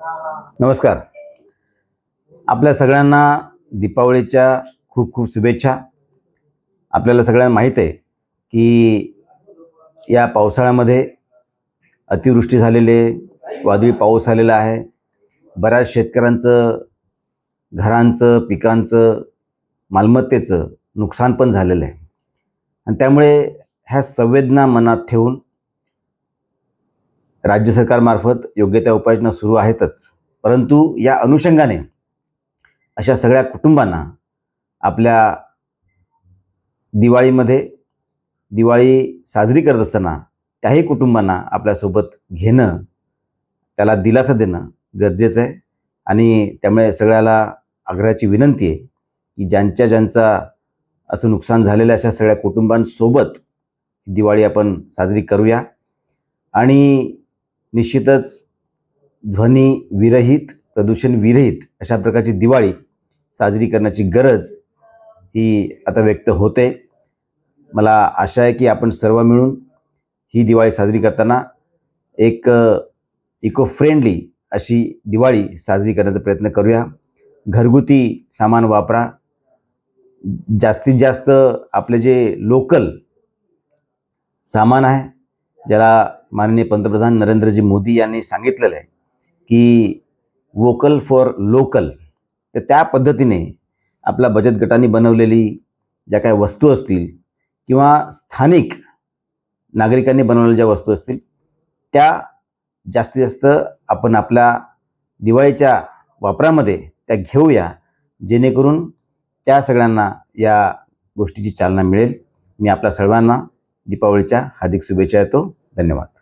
नमस्कार. आपल्या सगळ्यांना दीपावलीच्या खूप खूप शुभेच्छा. आपल्याला सगळ्यांना माहीत आहे की या पावसाळ्यामध्ये अतिवृष्टी झालेले वादळी पाऊस आलेला आहे. बऱ्याच शेतकऱ्यांचं घरांचं पिकांचं मालमत्तेचं नुकसान पण झालेलं आहे. आणि त्यामुळे ह्या संवेदना मनात ठेवून राज्य सरकारमार्फत योग्य त्या उपाययोजना सुरू आहेतच. परंतु या अनुषंगाने अशा सगळ्या कुटुंबांना आपल्या दिवाळीमध्ये दिवाळी साजरी करत असताना त्याही कुटुंबांना आपल्यासोबत घेणं त्याला दिलासा देणं गरजेचं आहे. आणि त्यामुळे सगळ्याला आग्रहाची विनंती आहे की ज्यांच्या ज्यांचा असं नुकसान झालेलं अशा सगळ्या कुटुंबांसोबत दिवाळी आपण साजरी करूया. आणि निश्चितच ध्वनी विरहित प्रदूषण विरहित अशा प्रकारची दिवाळी साजरी करण्याची गरज ही आता व्यक्त होते. मला आशा आहे की आपण सर्व मिळून ही दिवाळी साजरी करताना एक इको फ्रेंडली अशी दिवाळी साजरी करण्याचा प्रयत्न करूया. घरगुती सामान वापरा. जास्तीत जास्त आपले जे लोकल सामान आहे ज्याला माननीय पंतप्रधान नरेंद्रजी मोदी यांनी सांगितलेलं आहे की वोकल फॉर लोकल तर त्या पद्धतीने आपल्या बचत गटांनी बनवलेली ज्या काही वस्तू असतील किंवा स्थानिक नागरिकांनी बनवलेल्या ज्या वस्तू असतील त्या जास्तीत जास्त आपण आपल्या दिवाळीच्या वापरामध्ये त्या घेऊया जेणेकरून त्या सगळ्यांना या गोष्टीची चालना मिळेल. मी आपल्या सर्वांना दीपावलीच्या हार्दिक शुभेच्छा येतो. धन्यवाद.